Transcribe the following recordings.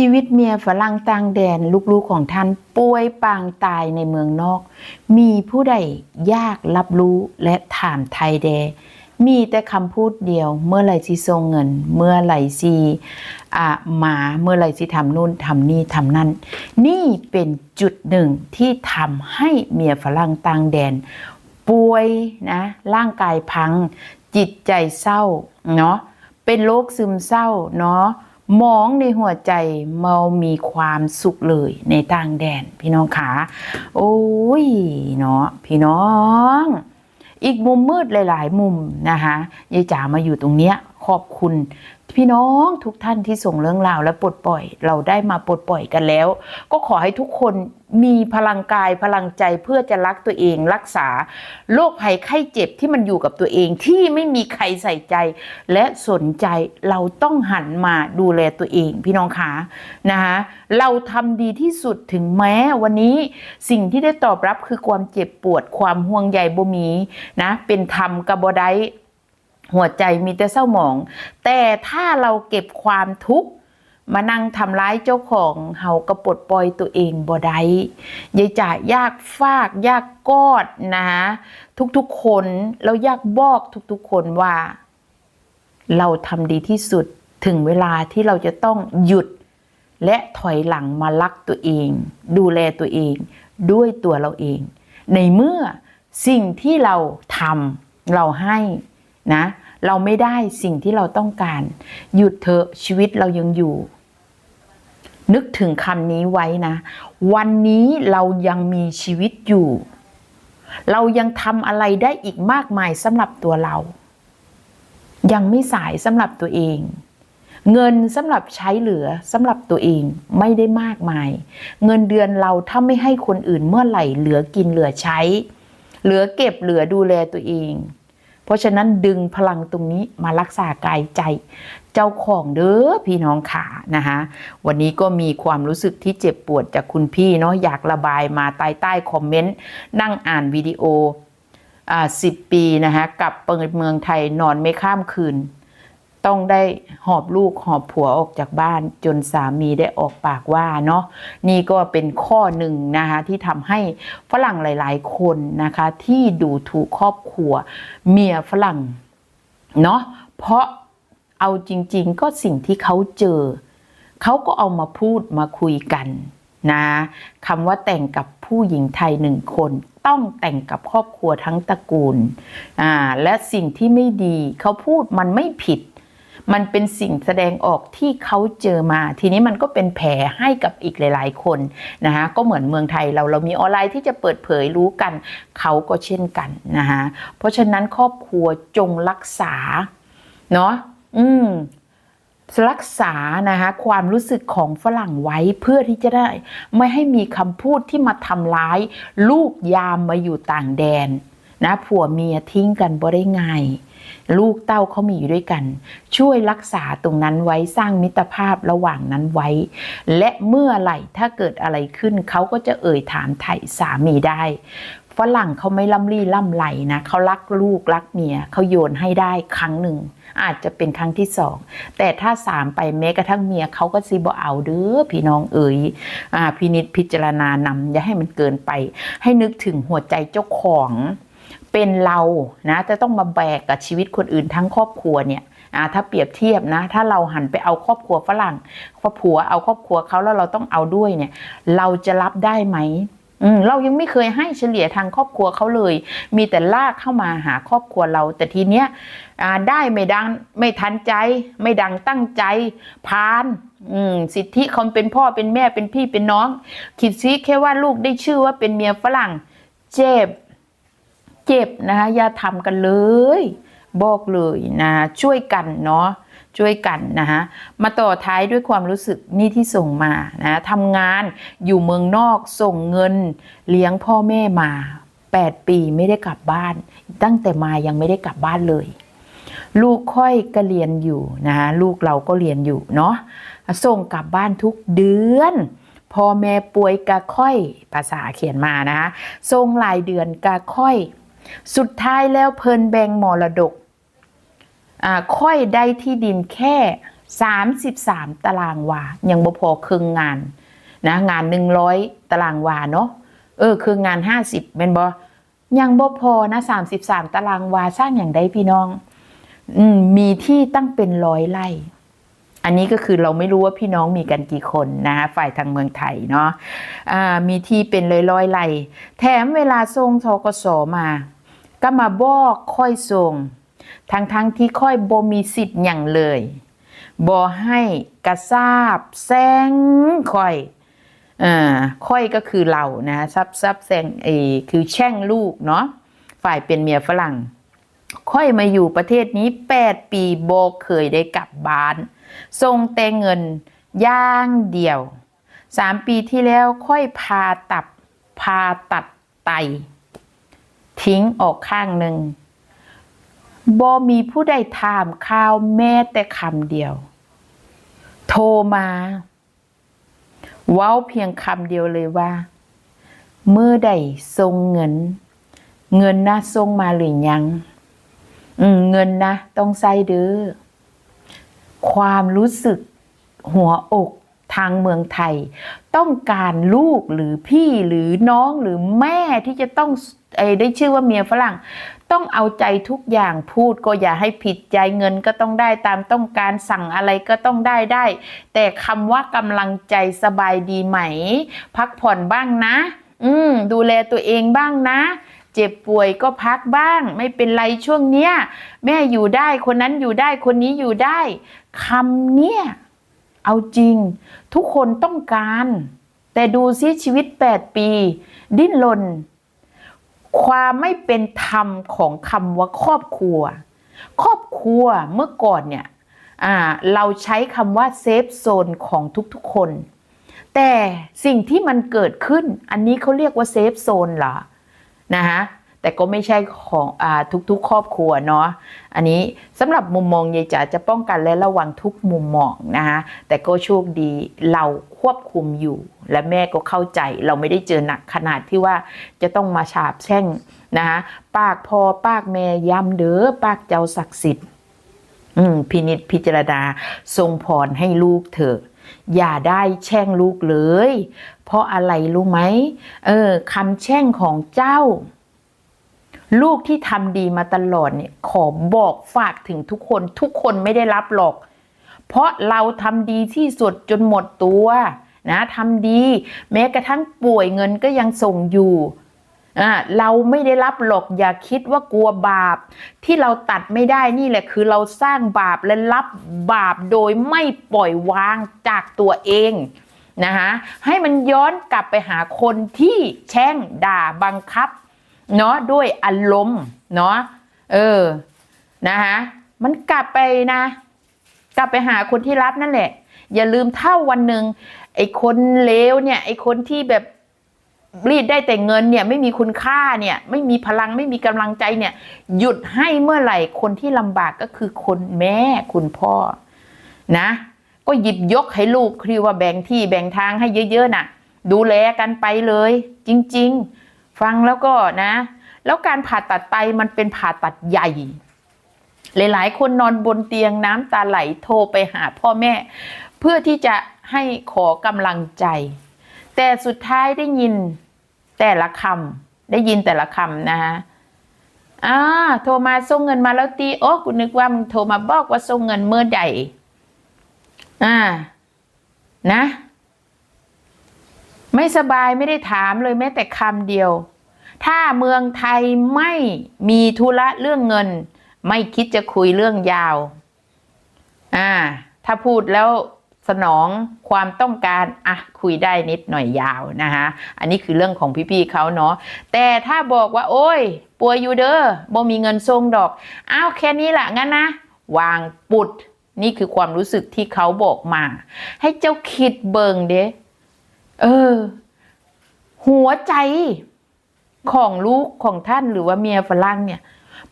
ชีวิตเมียฝรั่งต่างแดนลูกๆของท่านป่วยปางตายในเมืองนอก มีผู้ใดยากรับรู้และถามไทยแด มีแต่คำพูดเดียวเมื่อไหร่สิส่งเงิน เมื่อไหร่สิอ่ามาเมื่อไหร่สิทำนู่นทำนี่ทำนั่น นี่เป็นจุดหนึ่งที่ทำให้เมียฝรั่งต่างแดน ป่วยนะร่างกายพัง จิตใจเศร้าเนาะเป็นโรคซึมเศร้าเนาะ มองในหัวใจเมามีความสุขเลยในต่างแดน พี่น้องขาโอ้ยเนาะพี่น้อง อีกมุมมืดหลาย ๆ มุมนะคะยายจ๋ามาอยู่ตรงเนี้ยขอบคุณ พี่น้องทุกท่านที่ส่งเรื่องราวและปลดปล่อย เราได้มาปลดปล่อยกันแล้ว ก็ขอให้ทุกคนมีพลังกายพลังใจเพื่อจะรักตัวเองรักษาโรคภัยไข้เจ็บที่มันอยู่กับตัวเองที่ไม่มีใครใส่ใจ และสนใจเราต้องหันมาดูแลตัวเอง พี่น้องคะนะคะเราทำดีที่สุดถึงแม้วันนี้สิ่งที่ได้ตอบรับคือความเจ็บปวดความห่วงใยบ่มีนะเป็นธรรมกับบได หัวใจมีแต่เศร้าหมอง แต่ถ้าเราเก็บความทุกข์มานั่งทำร้ายเจ้าของเฮากระปดปล่อยตัวเองบ่ได้ยายจ่ายากฟากยากกอดนะทุกๆคนแล้วยากบอกทุกๆคนว่า เราทำดีที่สุดถึงเวลาที่เราจะต้องหยุด และถอยหลังมารักตัวเอง ดูแลตัวเองด้วยตัวเราเอง ในเมื่อสิ่งที่เราทำเราให้ นะ เราไม่ได้สิ่งที่เราต้องการ หยุดเถอะชีวิตเรายังอยู่ นึกถึงคำนี้ไว้นะ วันนี้เรายังมีชีวิตอยู่ เรายังทำอะไรได้อีกมากมายสำหรับตัวเรา ยังไม่สายสำหรับตัวเองเงินสำหรับใช้เหลือสำหรับตัวเองไม่ได้มากมาย เงินเดือนเราถ้าไม่ให้คนอื่นเมื่อไหร่เหลือกินเหลือใช้ เหลือเก็บเหลือดูแลตัวเอง เพราะฉะนั้นดึงพลังตรงนี้มารักษากายใจ เจ้าของเด้อพี่น้องขานะคะวันนี้ก็มีความรู้สึกที่เจ็บปวดจากคุณพี่เนาะอยากระบายมาใต้ใต้คอมเมนต์นั่งอ่านวิดีโออ่าสิบปีนะคะกับเปิดเมืองไทยนอนไม่ข้ามคืน ต้องได้หอบลูกหอบผัวออกจากบ้านจนสามีได้ออกปากว่าเนาะนี่ก็เป็นข้อหนึ่งนะคะที่ทำให้ฝรั่งหลาย ๆ คนนะคะที่ดูถูกครอบครัวเมียฝรั่งเนาะเพราะเอาจริง ๆ ก็สิ่งที่เขาเจอ เขาก็เอามาพูดมาคุยกันนะคำว่าแต่งกับผู้หญิงไทยหนึ่งคน ต้องแต่งกับครอบครัวทั้งตระกูลอ่าและสิ่งที่ไม่ดีเขาพูดมันไม่ผิด มันเป็นสิ่งแสดงออกที่เขาเจอมา ทีนี้มันก็เป็นแผลให้กับอีกหลาย ๆ คนนะคะก็เหมือนเมืองไทยเราเรามีออนไลน์ที่จะเปิดเผยรู้กัน เขาก็เช่นกันนะคะเพราะฉะนั้นครอบครัวจงรักษาเนาะอืมรักษานะคะความรู้สึกของฝรั่งไว้เพื่อที่จะได้ ไม่ให้มีคำพูดที่มาทำร้าย ลูกยามมาอยู่ต่างแดน นะผัวเมียทิ้งกันบ่ได้ง่ายลูกเต้าเขามีอยู่ด้วยกัน ช่วยรักษาตรงนั้นไว้สร้างมิตรภาพระหว่างนั้นไว้ และเมื่อไหร่ถ้าเกิดอะไรขึ้นเขาก็จะเอ่ยถามไถ่สามีได้ฝรั่งเขาไม่ล่ำลี่ล่ำไหลนะเขารักลูกรักเมียเขาโยนให้ได้ครั้งหนึ่ง อาจจะเป็นครั้งที่สองแต่ถ้าสามไปแม้กระทั่งเมียเขาก็ซีบเอาเด้อพี่น้องเอ๋ยอ่าพินิจพิจารณานำอย่าให้มันเกินไป ให้นึกถึงหัวใจเจ้าของ เป็นเรานะจะต้องมาแบกกับชีวิตคนอื่นทั้งครอบครัวเนี่ยอ่าถ้าเปรียบเทียบนะ ถ้าเราหันไปเอาครอบครัวฝรั่งครอบครัวเอาครอบครัวเขาแล้วเราต้องเอาด้วยเนี่ย เราจะรับได้ไหมอืมเรายังไม่เคยให้เฉลี่ยทางครอบครัวเขาเลย มีแต่ลากเข้ามาหาครอบครัวเรา แต่ทีเนี้ยอ่าได้ไม่ดังไม่ทันใจ ไม่ดังตั้งใจพานอืมสิทธิคนเป็นพ่อเป็นแม่เป็นพี่เป็นน้อง คิดซิแค่ว่าลูกได้ชื่อว่าเป็นเมียฝรั่ง เจ็บ เจ็บนะคะอย่าทำกันเลย บอกเลยนะช่วยกันเนาะช่วยกันนะคะมาต่อท้ายด้วยความรู้สึกนี่ที่ส่งมานะทำงานอยู่เมืองนอกส่งเงินเลี้ยงพ่อแม่มา 8 ปีไม่ได้กลับบ้าน ตั้งแต่มายังไม่ได้กลับบ้านเลย ลูกค่อยก็เรียนอยู่นะคะลูกเราก็เรียนอยู่เนาะส่งกลับบ้านทุกเดือนพ่อแม่ป่วยกะค่อยภาษาเขียนมานะคะส่งหลายเดือนกะค่อย สุดท้ายแล้วเพินแบ่งมรดกค่อยได้ที่ดินแค่ 33 ตารางวา ยังบ่พอครึ่งงานนะงาน 100 ตารางวาเนาะเออครึ่งงาน 50เป็นบ่ยังบ่พอนะ33 ตารางวาสร้างอย่างใดพี่น้องอมมีที่ตั้งเป็นร้อยไร่อันนี้ก็คือเราไม่รู้ว่าพี่น้องมีกันกี่คนนะฝ่ายทางเมืองไทยเนาะอ่ามีที่เป็นร้อยร้อยๆไร่แถมเวลาส่งทกสมา ก็มาบอกค่อยส่งทั้งทั้งๆที่ค่อยบ่มีสิทธิ์อย่างเลยบ่ให้กระซาบแซงค่อยอ่าค่อยก็คือเรานะซับซับแซงเออคือแช่งลูกเนาะฝ่ายเป็นเมียฝรั่ง ค่อยมาอยู่ประเทศนี้8ปีโบเคยได้กลับบ้านส่งแต่เงินย่างเดียว3ปีที่แล้วค่อยพาตับพาตัดไต ทิ้งออกข้างหนึ่งบ่มีผู้ใดถามข่าวแม้แต่คำเดียว โทรมา เว้าเพียงคำเดียวเลยว่า เมื่อใดส่งเงิน เงินนะส่งมาหรือยัง อืม เงินนะต้องใส่เด้อความรู้สึกหัวอกทางเมืองไทย ต้องการลูกหรือพี่หรือน้องหรือแม่ที่จะต้อง ได้ชื่อว่าเมียฝรั่ง ต้องเอาใจทุกอย่างพูดก็อย่าให้ผิดใจเงินก็ต้องได้ตามต้องการสั่งอะไรก็ต้องได้ได้ แต่คำว่ากำลังใจสบายดีไหม พักผ่อนบ้างนะ อืม ดูแลตัวเองบ้างนะเจ็บป่วยก็พักบ้าง ไม่เป็นไรช่วงเนี้ย แม่อยู่ได้คนนั้นอยู่ได้คนนี้อยู่ได้คำเนี้ยเอาจริง ทุกคนต้องการ แต่ดูซิชีวิต 8 ปี ดิ้นรน ความไม่เป็นธรรมของคำว่าครอบครัว ครอบครัวเมื่อก่อนเนี่ยเราใช้คำว่าเซฟโซนของทุกๆคน แต่สิ่งที่มันเกิดขึ้นอันนี้เขาเรียกว่าเซฟโซนเหรอนะคะ แต่ก็ไม่ใช่ของอทุกๆ ครอบครัวเนาะอันนี้สำหรับมุมมองยายจ๋าจะป้องกันและระวังทุกมุมมองนะคะแต่ก็โชคดีเราควบคุมอยู่ และแม่ก็เข้าใจเราไม่ได้เจอหนักขนาดที่ว่าจะต้องมาฉาบแช่งนะคะปากพอปากแม่ย้ำเด้อปากเจ้าศักดิ์สิทธิ์พินิจพิจารณาทรงพรให้ลูกเถอะอย่าได้แช่งลูกเลย เพราะอะไรรู้ไหมเออคำแช่งของเจ้า ลูกที่ทำดีมาตลอดเนี่ยขอบอกฝากถึงทุกคนทุกคนไม่ได้รับหรอก เพราะเราทำดีที่สุดจนหมดตัวนะทำดี แม้กระทั่งป่วยเงินก็ยังส่งอยู่อ่าเราไม่ได้รับหรอกอย่าคิดว่ากลัวบาป ที่เราตัดไม่ได้นี่แหละคือเราสร้างบาปและรับบาปโดยไม่ปล่อยวางจากตัวเองนะคะให้มันย้อนกลับไปหาคนที่แช่งด่าบังคับ เนาะด้วยอารมณ์เนาะเออนะคะมันกลับไปนะ กลับไปหาคนที่รับนั่นแหละ อย่าลืมเท่าวันหนึ่งไอ้คนเลวเนี่ยไอ้คนที่แบบรีดได้แต่เงินเนี่ยไม่มีคุณค่าเนี่ยไม่มีพลังไม่มีกำลังใจเนี่ย หยุดให้เมื่อไหร่คนที่ลำบากก็คือคนแม่คุณพ่อนะ ก็หยิบยกให้ลูกคือว่าแบ่งที่แบ่งทางให้เยอะๆน่ะ ดูแลกันไปเลย จริง ๆ ฟังแล้วก็นะ แล้วการผ่าตัดไตมันเป็นผ่าตัดใหญ่ หลายๆ คนนอนบนเตียงน้ำตาไหลโทรไปหาพ่อแม่ เพื่อที่จะให้ขอกำลังใจ แต่สุดท้ายได้ยินแต่ละคำได้ยินแต่ละคำนะคะอ่าโทรมาส่งเงินมาแล้วตีโอ้กูนึกว่ามึงโทรมาบอกว่าส่งเงินเมื่อใดอ่านะ ไม่สบายไม่ได้ถามเลยแม้แต่คำเดียว ถ้าเมืองไทยไม่มีธุระเรื่องเงิน ไม่คิดจะคุยเรื่องยาว อ่า ถ้าพูดแล้วสนองความต้องการอะคุยได้นิดหน่อยยาวนะคะอันนี้คือเรื่องของพี่ๆเขาเนาะแต่ถ้าบอกว่า โอ้ย ป่วยอยู่เด้อบ่มีเงินส่งดอกอ้าวแค่นี้แหละงั้นนะวางปุดนี่คือความรู้สึกที่เขาบอกมา ให้เจ้าคิดเบิงเด้ เออ หัวใจของลูกของท่านหรือว่าเมียฝรั่งเนี่ย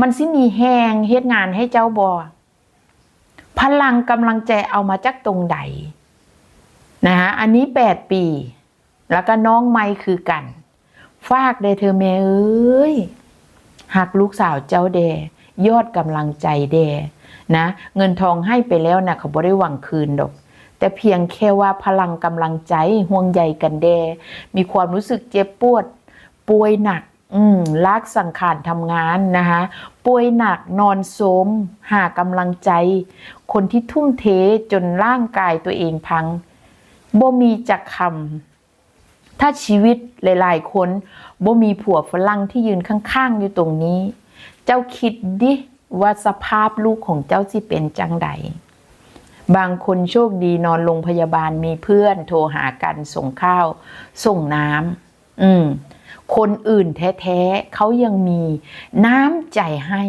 มันสิมีแหงเฮ็ดงานให้เจ้าบอพลังกำลังใจเอามาจากตรงใดนะฮะอันนี้แปดปี แล้วก็น้องไม่คือกัน ฝากได้เธอแม่เอ้ยหักลูกสาวเจ้าแดยอดกำลังใจแดนะ เงินทองให้ไปแล้วนะเขาบ่ได้หวังคืนดอก แต่เพียงแค่ว่าพลังกำลังใจห่วงใยกันแด มีความรู้สึกเจ็บปวด ป่วยหนักอืมลากสังขารทำงานนะคะป่วยหนักนอนโสม หากำลังใจ คนที่ทุ่มเทจนร่างกายตัวเองพังบ่มีจักคำถ้าชีวิตหลาย ๆ คนบ่มีผัวฝรั่งที่ยืนข้าง ๆ อยู่ตรงนี้ เจ้าคิดดิว่าสภาพลูกของเจ้าสิเป็นจังใด บางคนโชคดีนอนโรงพยาบาลมีเพื่อนโทรหากันส่งข้าว ส่งน้ำอืม คนอื่นแท้ๆเขายังมีน้ำใจให้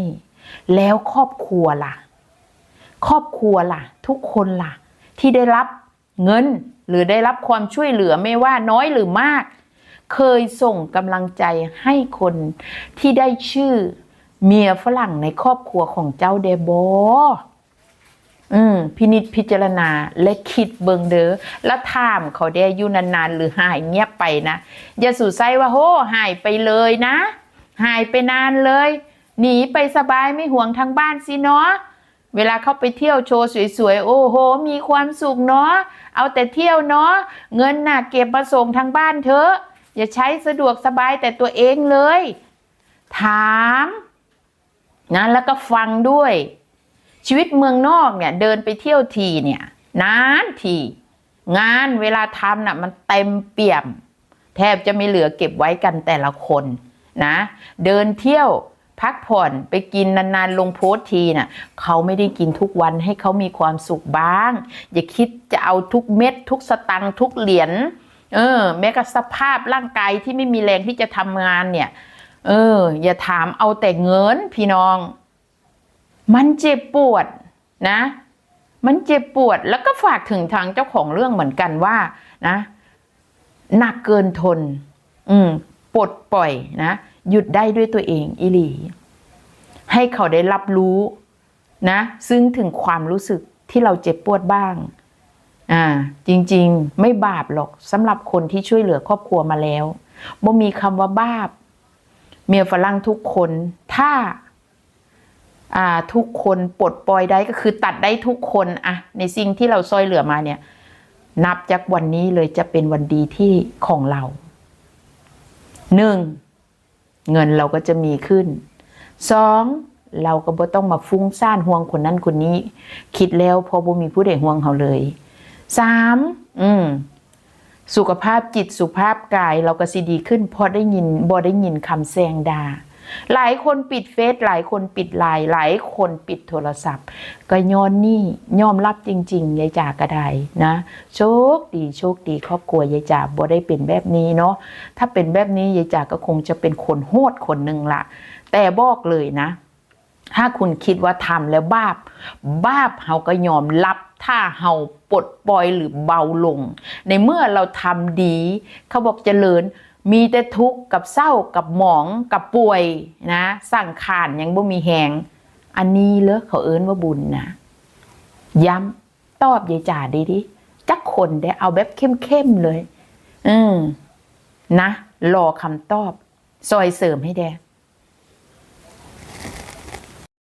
แล้วครอบครัวล่ะ ครอบครัวล่ะ ทุกคนล่ะ ที่ได้รับเงินหรือได้รับความช่วยเหลือไม่ว่าน้อยหรือมาก เคยส่งกำลังใจให้คนที่ได้ชื่อเมียฝรั่งในครอบครัวของเจ้าเดบอ มพินิจพิจารณาและคิดเบิงเด้อแล้วถามเขาได้อยู่นานๆ หรือหายเงียบไปนะ อย่าสู่ไซว่าโหหายไปเลยนะ หายไปนานเลย หนีไปสบายไม่ห่วงทางบ้านสิเนาะเวลาเขาไปเที่ยวโชว์สวยๆ โอ้โห มีความสุขเนาะ เอาแต่เที่ยวเนาะ เงินน่ะเก็บมาส่งทางบ้านเถอะ อย่าใช้สะดวกสบายแต่ตัวเองเลย ถามนะแล้วก็ฟังด้วย ชีวิตเมืองนอกเนี่ยเดินไปเที่ยวทีเนี่ยนานทีงานเวลาทำน่ะมันเต็มเปี่ยม แทบจะไม่เหลือเก็บไว้กันแต่ละคนนะเดินเที่ยวพักผ่อนไปกินนานๆ ลงโพสทีน่ะเขาไม่ได้กินทุกวันให้เขามีความสุขบ้าง อย่าคิดจะเอาทุกเม็ด ทุกสตังทุกเหรียญเออ แม้กระสภาพร่างกายที่ไม่มีแรงที่จะทำงานเนี่ย เออ อย่าถามเอาแต่เงินพี่น้อง มันเจ็บปวดนะ มันเจ็บปวดแล้วก็ฝากถึงทางเจ้าของเรื่องเหมือนกันว่านะหนักเกินทน อืมปลดปล่อยนะหยุดได้ด้วยตัวเองอิหลี ให้เขาได้รับรู้นะ ซึ่งถึงความรู้สึกที่เราเจ็บปวดบ้างอ่าจริงๆ ไม่บาปหรอกสำหรับคนที่ช่วยเหลือครอบครัวมาแล้วบ่มีคำว่าบาป เมียฝรั่งทุกคน ถ้า ทุกคนปลดปล่อยได้ก็คือตัดได้ทุกคนอะในสิ่งที่เราซอยเหลือมาเนี่ย นับจากวันนี้เลยจะเป็นวันดีที่ของเราหนึ่งเงินเราก็จะมีขึ้นสองเราก็บ่ต้องมาฟุ้งซ่านห่วงคนนั้นคนนี้ คิดแล้วพอบ่มีผู้ใดห่วงเขาเลยสามอืมสุขภาพจิตสุขภาพกายเราก็สิดีขึ้นเพราะได้ยินบ่ได้ยินคำแซงดา หลายคนปิดเฟซหลายคนปิดไลน์หลายคนปิดโทรศัพท์ ก็ย้อนนี่ยอมรับจริงๆยายจ่ากระไดนะ โชคดีโชคดีครอบครัวยายจ่าบ่ได้เป็นแบบนี้เนาะถ้าเป็นแบบนี้ยายจ่าก็คงจะเป็นคนโหดคนหนึ่งละแต่บอกเลยนะ ถ้าคุณคิดว่าทำแล้วบาป บาปเฮาก็ยอมรับถ้าเฮาปลดปล่อยหรือเบาลง ในเมื่อเราทำดี เขาบอกเจริญ มีแต่ทุกข์กับเศร้ากับหมองกับป่วยนะสั่งขานยังบ่มีแหง อันนี้เลอเขาเอิ้นว่าบุญนะ ย้ำตอบยายจ่าดีดิจักคนได้เอาแบบเข้มๆเลย อืมนะ รอคำตอบซอยเสริมให้แด